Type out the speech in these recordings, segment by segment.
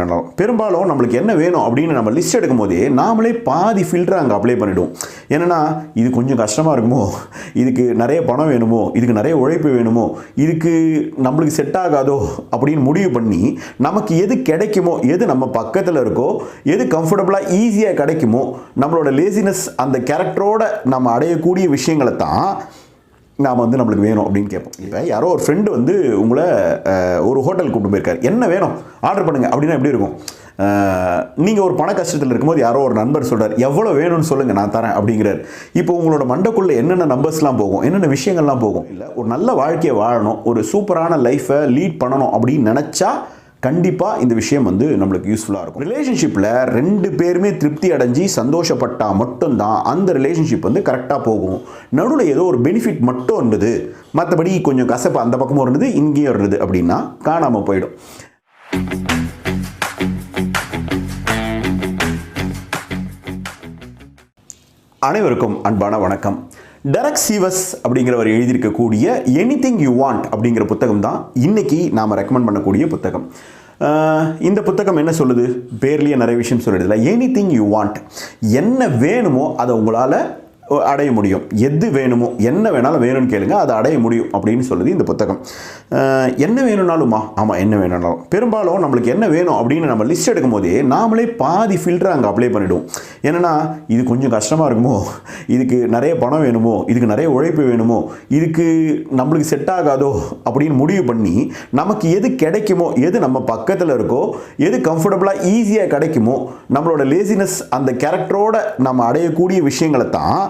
பண்ணலாம் பெரும்பாலும் நம்மளுக்கு என்ன வேணும் அப்படின்னு நம்ம லிஸ்ட் எடுக்கும் போதே நாமளே பாதி ஃபில்டர் அங்கே அப்ளை பண்ணிவிடுவோம் என்னென்னா இது கொஞ்சம் கஷ்டமாக இருக்குமோ? இதுக்கு நிறைய பணம் வேணுமோ? இதுக்கு நிறைய உழைப்பு வேணுமோ? இதுக்கு நம்மளுக்கு செட் ஆகாதோ? அப்படின்னு முடிவு பண்ணி நமக்கு எது கிடைக்குமோ? எது நம்ம பக்கத்தில் இருக்கோ? எது கம்ஃபர்டபுளாக ஈஸியாக கிடைக்குமோ? நம்மளோட லேசினஸ் அந்த கேரக்டரோட நம்ம அடையக்கூடிய விஷயங்களை தான் நாம் வந்து நம்மளுக்கு வேணும் அப்படின்னு கேட்போம். இப்போ யாரோ ஒரு ஃப்ரெண்டு வந்து உங்களை ஒரு ஹோட்டல் கூப்பிட்டு போயிருக்காரு. என்ன வேணும்? ஆர்டர் பண்ணுங்கள் அப்படின்னா எப்படி இருக்கும்? நீங்கள் ஒரு பண கஷ்டத்தில் இருக்கும்போது யாரோ ஒரு நண்பர் சொல்கிறார் எவ்வளோ வேணும்னு சொல்லுங்கள் நான் தரேன். அப்படிங்கிறார். இப்போ உங்களோட மண்டக்குள்ளே என்னென்ன நம்பர்ஸ்லாம் போகும்? என்னென்ன விஷயங்கள்லாம் போகும்? இல்லை ஒரு நல்ல வாழ்க்கையை வாழணும் ஒரு சூப்பரான லைஃப்பை லீட் பண்ணணும் அப்படின்னு நினச்சா கண்டிப்பாக இந்த விஷயம் வந்து நம்மளுக்கு யூஸ்ஃபுல்லாக இருக்கும். ரிலேஷன்ஷிப்பில் ரெண்டு பேருமே திருப்தி அடைஞ்சு சந்தோஷப்பட்டால் மட்டும்தான் அந்த ரிலேஷன்ஷிப் வந்து கரெக்டாக போகும். நடுவில் ஏதோ ஒரு பெனிஃபிட் மட்டும் இருந்தது. மற்றபடி கொஞ்சம் கசப்பு அந்த பக்கமும் இருந்தது இங்கேயும் இருந்தது அப்படின்னா காணாமல் போயிடும். அனைவருக்கும் அன்பான வணக்கம். டெரக் சீவஸ் அப்படிங்கிறவர் எழுதியிருக்கக்கூடிய எனிதிங் யூ வாண்ட் அப்படிங்கிற புத்தகம் தான் இன்னைக்கு நாம் ரெக்கமெண்ட் பண்ணக்கூடிய புத்தகம். இந்த புத்தகம் என்ன சொல்லுது? பேர்லேயே நிறைய விஷயம் எனி திங் யூ வாண்ட் என்ன வேணுமோ அதை உங்களால் அடைய முடியும். எது வேணுமோ என்ன வேணாலும் வேணும்னு கேளுங்க அதை அடைய முடியும் அப்படின்னு சொல்லுது இந்த புத்தகம். என்ன வேணும்னாலுமா? ஆமாம் என்ன வேணும்னாலும். பெரும்பாலும் நம்மளுக்கு என்ன வேணும் அப்படின்னு நம்ம லிஸ்ட் எடுக்கும் போதே நாமளே பாதி ஃபில்டர் அங்கே அப்ளை பண்ணிவிடுவோம் என்னென்னா இது கொஞ்சம் கஷ்டமாக இருக்குமோ? இதுக்கு நிறைய பணம் வேணுமோ? இதுக்கு நிறைய உழைப்பு வேணுமோ? இதுக்கு நம்மளுக்கு செட் ஆகாதோ? அப்படின்னு முடிவு பண்ணி நமக்கு எது கிடைக்குமோ எது நம்ம பக்கத்தில் இருக்கோ எது கம்ஃபர்டபுளாக ஈஸியாக கிடைக்குமோ நம்மளோட லேசினஸ் அந்த கேரக்டரோட நம்ம அடையக்கூடிய விஷயங்களை தான்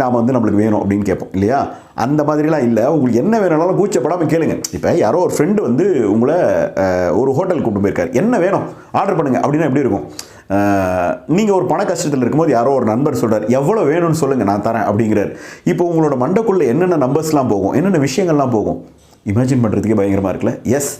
நாம் வந்து நம்மளுக்கு வேணும் அப்படின்னு கேட்போம் இல்லையா? அந்த மாதிரிலாம் இல்லை. உங்களுக்கு என்ன வேணும்னாலும் கூச்சப்படாமல் கேளுங்க. இப்போ யாரோ ஒரு ஃப்ரெண்டு வந்து உங்களை ஒரு ஹோட்டல் கூப்பிட்டு போயிருக்காரு. என்ன வேணும்? ஆர்டர் பண்ணுங்க. அப்படின்னா எப்படி இருக்கும்? நீங்கள் ஒரு பண கஷ்டத்தில் இருக்கும்போது யாரோ ஒரு நண்பர் சொல்கிறார் எவ்வளோ வேணும்னு சொல்லுங்கள் நான் தரேன் அப்படிங்கிறார். இப்போ உங்களோட மண்டக்குள்ளே என்னென்ன நம்பர்ஸ்லாம் போகும் என்னென்ன விஷயங்கள்லாம் போகும்? இமேஜின் பண்ணுறதுக்கே பயங்கரமாக இருக்குல்ல? எஸ்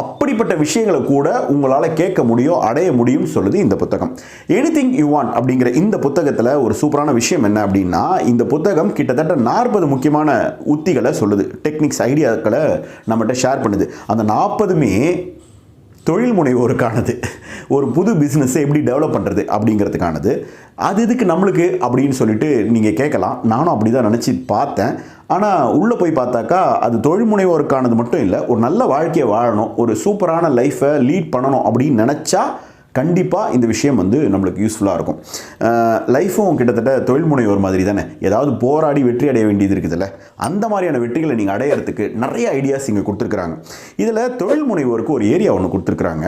அப்படிப்பட்ட விஷயங்களை கூட உங்களால் கேட்க முடியும் அடைய முடியும் சொல்லுது இந்த புத்தகம். எனி திங் யூ வாண்ட் அப்படிங்கிற இந்த புத்தகத்தில் ஒரு சூப்பரான விஷயம் என்ன அப்படின்னா இந்த புத்தகம் கிட்டத்தட்ட நாற்பது முக்கியமான உத்திகளை சொல்லுது டெக்னிக்ஸ் ஐடியாக்களை நம்மகிட்ட ஷேர் பண்ணுது. அந்த நாற்பதுமே தொழில் முனைவோருக்கானது. ஒரு புது பிஸ்னஸை எப்படி டெவலப் பண்ணுறது அப்படிங்கிறதுக்கானது. அது இதுக்கு நம்மளுக்கு அப்படின்னு சொல்லிட்டு நீங்கள் கேட்கலாம். நானும் அப்படி தான் நினச்சி பார்த்தேன். ஆனால் உள்ளே போய் பார்த்தாக்கா அது தொழில் முனைவோருக்கானது மட்டும் இல்லை ஒரு நல்ல வாழ்க்கையை வாழணும் ஒரு சூப்பரான லைஃப்பை லீட் பண்ணணும் அப்படின்னு நினச்சா கண்டிப்பாக இந்த விஷயம் வந்து நம்மளுக்கு யூஸ்ஃபுல்லாக இருக்கும். லைஃப்பும் கிட்டத்தட்ட தொழில் முனைவோர் மாதிரி தானே? ஏதாவது போராடி வெற்றி அடைய வேண்டியது இருக்குதுல்ல? அந்த மாதிரியான வெற்றிகளை நீங்கள் அடையிறதுக்கு நிறைய ஐடியாஸ் இங்கே கொடுத்துருக்குறாங்க. இதில் தொழில் முனைவோருக்கு ஒரு ஏரியா ஒன்று கொடுத்துருக்குறாங்க.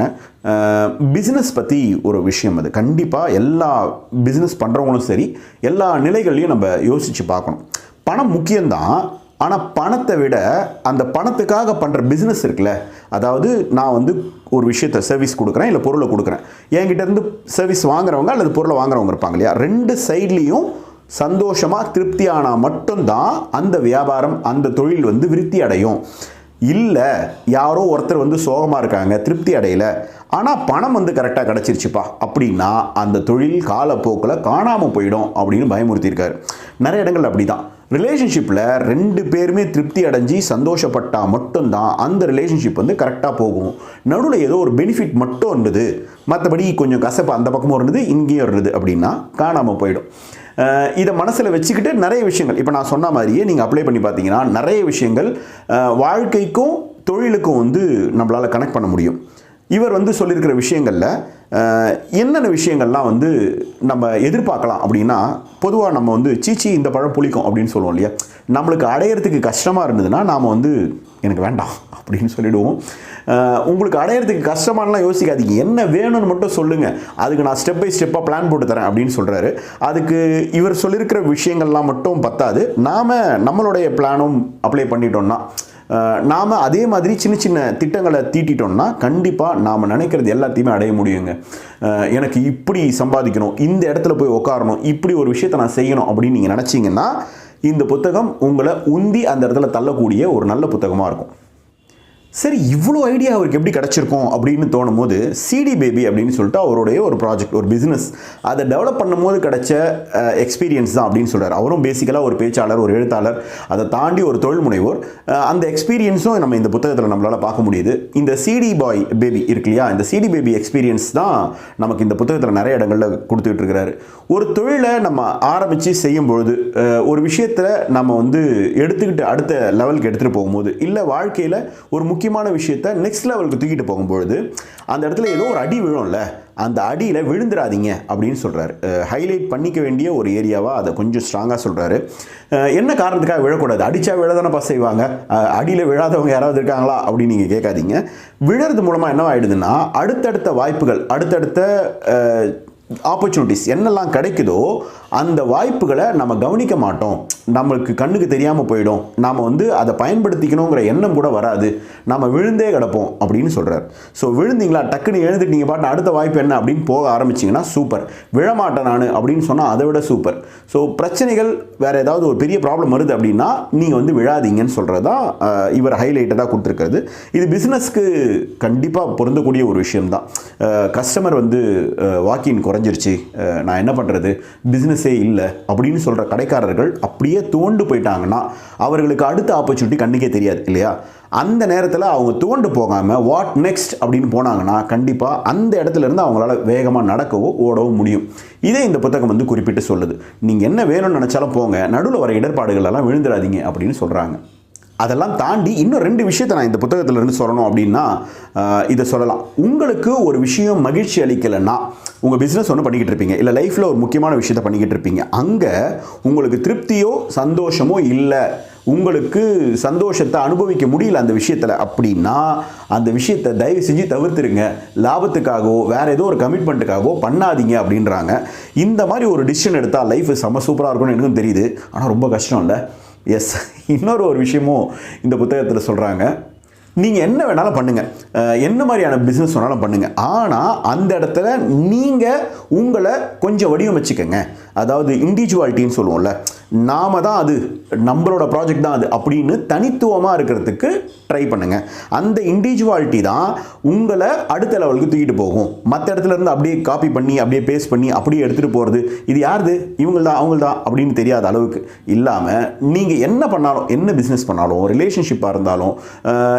பிஸ்னஸ் பற்றி ஒரு விஷயம் அது. கண்டிப்பாக எல்லா பிஸ்னஸ் பண்ணுறவங்களும் சரி எல்லா நிலைகள்லையும் நம்ம யோசித்து பார்க்கணும். பணம் முக்கியம்தான் ஆனால் பணத்தை விட அந்த பணத்துக்காக பண்ணுற பிஸ்னஸ் இருக்குல்ல அதாவது நான் வந்து ஒரு விஷயத்தை சர்வீஸ் கொடுக்குறேன் இல்லை பொருளை கொடுக்குறேன். என்கிட்டேருந்து சர்வீஸ் வாங்குறவங்க அல்லது பொருளை வாங்குறவங்க இருப்பாங்க இல்லையா? ரெண்டு சைட்லேயும் சந்தோஷமாக திருப்தி ஆனால் மட்டும்தான் அந்த வியாபாரம் அந்த தொழில் வந்து விருத்தி அடையும். இல்லை யாரோ ஒருத்தர் வந்து சோகமாக இருக்காங்க திருப்தி அடையலை ஆனால் பணம் வந்து கரெக்டாக கிடச்சிருச்சுப்பா அப்படின்னா அந்த தொழில் காலப்போக்கில் காணாமல் போயிடும் அப்படின்னு பயமுறுத்தியிருக்காரு. நிறைய இடங்கள் அப்படி தான் ரிலேஷன்ஷிப்பில் ரெண்டு பேருமே திருப்தி அடைஞ்சு சந்தோஷப்பட்டால் மட்டும்தான் அந்த ரிலேஷன்ஷிப் வந்து கரெக்டாக போகும். நடுவில் ஏதோ ஒரு பெனிஃபிட் மட்டும் இருந்தது. மற்றபடி கொஞ்சம் கசப்பு அந்த பக்கமும் இருந்தது இங்கேயும் இருந்தது அப்படின்னா காணாமல் போயிடும். இதை மனசில் வச்சுக்கிட்டு நிறைய விஷயங்கள் இப்போ நான் சொன்ன மாதிரியே நீங்கள் அப்ளை பண்ணி பார்த்தீங்கன்னா நிறைய விஷயங்கள் வாழ்க்கைக்கும் தொழிலுக்கும் வந்து நம்மளால் கனெக்ட் பண்ண முடியும். இவர் வந்து சொல்லியிருக்கிற விஷயங்களில் என்னென்ன விஷயங்கள்லாம் வந்து நம்ம எதிர்பார்க்கலாம் அப்படின்னா பொதுவாக நம்ம வந்து சீச்சி இந்த பழம் புளிக்கும் அப்படின்னு சொல்லுவோம் இல்லையா? நம்மளுக்கு அடையிறதுக்கு கஷ்டமாக இருந்ததுன்னா நாம் வந்து எனக்கு வேண்டாம் அப்படின்னு சொல்லிவிடுவோம் உங்களுக்கு அடையிறதுக்கு கஷ்டமானலாம் யோசிக்காதீங்க. என்ன வேணும்னு மட்டும் சொல்லுங்கள் அதுக்கு நான் ஸ்டெப் பை ஸ்டெப்பாக பிளான் போட்டு தரேன் அப்படின்னு சொல்கிறாரு அதுக்கு இவர் சொல்லியிருக்கிற விஷயங்கள்லாம் மட்டும் பத்தாது. நாம் நம்மளுடைய பிளானும் அப்ளை பண்ணிட்டோம்னா நாம் அதே மாதிரி சின்ன சின்ன திட்டங்களை தீட்டிட்டோம்னா கண்டிப்பாக நாம் நினைக்கிறது எல்லாத்தையுமே அடைய முடியுங்க. எனக்கு இப்படி சம்பாதிக்கணும் இந்த இடத்துல போய் உட்காரணும் இப்படி ஒரு விஷயத்தை நான் செய்யணும் அப்படின்னு நீங்கள் நினச்சிங்கன்னா இந்த புத்தகம் உங்களை உந்தி அந்த இடத்துல தள்ளக்கூடிய ஒரு நல்ல புத்தகமாக இருக்கும். சரி இவ்வளோ ஐடியா அவருக்கு எப்படி கிடச்சிருக்கும் அப்படின்னு தோணும் போது சிடி பேபி அப்படின்னு சொல்லிட்டு அவருடைய ஒரு ப்ராஜெக்ட் ஒரு பிஸ்னஸ் அதை டெவலப் பண்ணும்போது கிடைச்ச எக்ஸ்பீரியன்ஸ் தான் அப்படின்னு சொல்கிறார் அவரும் பேசிக்கலாக ஒரு பேச்சாளர் ஒரு எழுத்தாளர். அதை தாண்டி ஒரு தொழில் முனைவோர். அந்த எக்ஸ்பீரியன்ஸும் நம்ம இந்த புத்தகத்தில் நம்மளால் பார்க்க முடியுது. இந்த சிடி பாய் பேபி இருக்கு இல்லையா? இந்த சிடி பேபி எக்ஸ்பீரியன்ஸ் தான் நமக்கு இந்த புத்தகத்தில் நிறைய இடங்களில் கொடுத்துட்டு இருக்கிறாரு. ஒரு தொழிலை நம்ம ஆரம்பித்து செய்யும் பொழுது ஒரு விஷயத்தில் நம்ம வந்து எடுத்துக்கிட்டு அடுத்த லெவலுக்கு எடுத்துகிட்டு போகும்போது இல்லை வாழ்க்கையில் ஒரு முக்கிய முக்கியமான விஷயத்தை நெக்ஸ்ட் லெவலுக்கு தூக்கிட்டு போகும்பொழுது அந்த இடத்துல ஏதோ ஒரு அடி விழும்ல அந்த அடியில் விழுந்துடாதீங்க அப்படின்னு சொல்கிறாரு ஹைலைட் பண்ணிக்க வேண்டிய ஒரு ஏரியாவாக அதை கொஞ்சம் ஸ்ட்ராங்காக சொல்கிறாரு என்ன காரணத்துக்காக விழக்கூடாது? அடித்தா விழதானப்பா செய்வாங்க? அடியில் விழாதவங்க யாராவது இருக்காங்களா? அப்படின்னு நீங்கள் கேட்காதீங்க. விழுறது மூலமாக என்ன ஆயிடுதுன்னா அடுத்தடுத்த வாய்ப்புகள் அடுத்தடுத்த ஆப்பர்ச்சுனிட்டிஸ் என்னெல்லாம் கிடைக்குதோ அந்த வாய்ப்புகளை நம்ம கவனிக்க மாட்டோம். நம்மளுக்கு கண்ணுக்கு தெரியாமல் போயிடும். நாம் வந்து அதை பயன்படுத்திக்கணுங்கிற எண்ணம் கூட வராது. நம்ம விழுந்தே கிடப்போம் அப்படின்னு சொல்கிறார் ஸோ விழுந்தீங்களா? டக்குன்னு எழுந்துட்டு நீங்கள் பாட்டு அடுத்த வாய்ப்பு என்ன அப்படின்னு போக ஆரம்பிச்சிங்கன்னா சூப்பர். விழமாட்டேன் நான் அப்படின்னு சொன்னால் அதை விட சூப்பர். ஸோ பிரச்சனைகள் வேறு ஏதாவது ஒரு பெரிய ப்ராப்ளம் வருது அப்படின்னா நீங்கள் வந்து விழாதீங்கன்னு சொல்கிறது தான் அஹ், இவர் ஹைலைட்டடாக கொடுத்துருக்கிறது. இது பிஸ்னஸ்க்கு கண்டிப்பாக பொருந்தக்கூடிய ஒரு விஷயம்தான். கஸ்டமர் வந்து வாக்கின் குறைஞ்சிருச்சு. நான் என்ன பண்ணுறது பிஸ்னஸே இல்லை அப்படின்னு சொல்கிற கடைக்காரர்கள் அப்படியே தோண்டு போயிட்டாங்கன்னா அவர்களுக்கு அடுத்த ஆப்பர்ச்சுனிட்டி கண்ணுக்கே தெரியாது இல்லையா? அந்த நேரத்தில் அவங்க துவண்டு போகாமல் வாட் நெக்ஸ்ட் அப்படின்னு போனாங்கன்னா கண்டிப்பாக அந்த இடத்துலேருந்து அவங்களால வேகமாக நடக்கவோ ஓடவோ முடியும். இதே இந்த புத்தகம் வந்து குறிப்பிட்டு சொல்லுது. நீங்கள் என்ன வேணும்னு நினச்சாலும் போங்க. நடுவில் வர இடர்பாடுகள் எல்லாம் விழுந்துடாதீங்க அப்படின்னு சொல்கிறாங்க அதெல்லாம் தாண்டி இன்னும் ரெண்டு விஷயத்தை நான் இந்த புத்தகத்திலேருந்து சொல்லணும் அப்படின்னா இதை சொல்லலாம். உங்களுக்கு ஒரு விஷயம் மகிழ்ச்சி அளிக்கலைன்னா உங்கள் பிஸ்னஸ் ஒன்று பண்ணிக்கிட்டு இருப்பீங்க. இல்லை லைஃப்பில் ஒரு முக்கியமான விஷயத்தை பண்ணிக்கிட்டு இருப்பீங்க. அங்கே உங்களுக்கு திருப்தியோ சந்தோஷமோ இல்லை. உங்களுக்கு சந்தோஷத்தை அனுபவிக்க முடியல அந்த விஷயத்தில் அப்படின்னா அந்த விஷயத்தை தயவு செஞ்சு தவிர்த்துருங்க. லாபத்துக்காகவோ வேறு ஏதோ ஒரு கமிட்மெண்ட்டுக்காகவோ பண்ணாதீங்க அப்படின்றாங்க. இந்த மாதிரி ஒரு டிசிஷன் எடுத்தால் லைஃப் செம்ம சூப்பராக இருக்கும்னு எனக்கும் தெரியுது. ஆனால் ரொம்ப கஷ்டம் இல்லை எஸ் இன்னொரு ஒரு விஷயமும் இந்த புத்தகத்தில் சொல்கிறாங்க நீங்கள் என்ன வேணாலும் பண்ணுங்கள் என்ன மாதிரியான பிஸ்னஸ் வேணாலும் பண்ணுங்கள் ஆனால் அந்த இடத்துல நீங்கள் உங்களை கொஞ்சம் வடிவமைச்சிக்கங்க. அதாவது இண்டிவிஜுவாலிட்டின்னு சொல்லுவோம்ல. நாம தான் அது நம்மளோட ப்ராஜெக்ட் தான் அது அப்படின்னு தனித்துவமாக இருக்கிறதுக்கு ட்ரை பண்ணுங்கள் அந்த இண்டிவிஜுவாலிட்டி தான் உங்களை அடுத்த லெவலுக்கு தூக்கிட்டு போகும். மற்ற இடத்துல இருந்து அப்படியே காப்பி பண்ணி அப்படியே பேஸ்ட் பண்ணி அப்படியே எடுத்துகிட்டு போகிறது இது யாருது? இவங்கள்தான் தான் தான் அப்படின்னு தெரியாத அளவுக்கு. இல்லாமல் நீங்கள் என்ன பண்ணாலும் என்ன பிஸ்னஸ் பண்ணாலும் ரிலேஷன்ஷிப்பாக இருந்தாலும்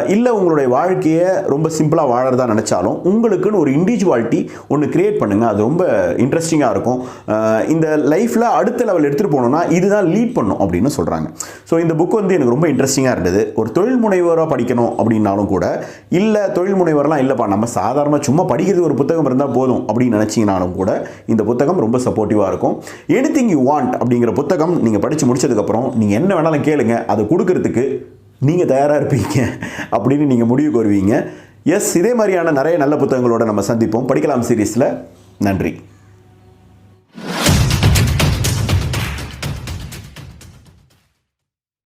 இல்லை உங்களுடைய வாழ்க்கையை ரொம்ப சிம்பிளாக வாழறதா நினச்சாலும் உங்களுக்குன்னு ஒரு இண்டிவிஜுவாலிட்டி ஒன்று கிரியேட் பண்ணுங்கள் அது ரொம்ப இன்ட்ரெஸ்டிங்காக இருக்கும். இந்த லைஃப்பில் அடுத்த லெவல் எடுத்துகிட்டு போகணுன்னா இதுதான் லீட் பண்ணும் அப்படின்னு சொல்கிறாங்க ஸோ இந்த புக் வந்து எனக்கு ரொம்ப இன்ட்ரெஸ்டிங்காக இருந்தது. ஒரு தொழில் முனைவராக படிக்கணும் அப்படின்னாலும் கூட இல்லை தொழில் முனைவரெலாம் இல்லைப்பா நம்ம சாதாரணமாக சும்மா படிக்கிறது ஒரு புத்தகம் இருந்தால் போதும் அப்படின்னு நினச்சிங்கனாலும் கூட இந்த புத்தகம் ரொம்ப சப்போர்ட்டிவாக இருக்கும். எனிதிங் யூ வாண்ட் அப்படிங்கிற புத்தகம் நீங்கள் படித்து முடிச்சதுக்கப்புறம் நீங்கள் என்ன வேணாலும் கேளுங்க. அதை கொடுக்கறதுக்கு நீங்கள் தயாராக இருப்பீங்க அப்படின்னு நீங்கள் முடிவுக்கு வருவீங்க எஸ் இதே மாதிரியான நிறைய நல்ல புத்தகங்களோட நம்ம சந்திப்போம். படிக்கலாம் சீரீஸில். நன்றி.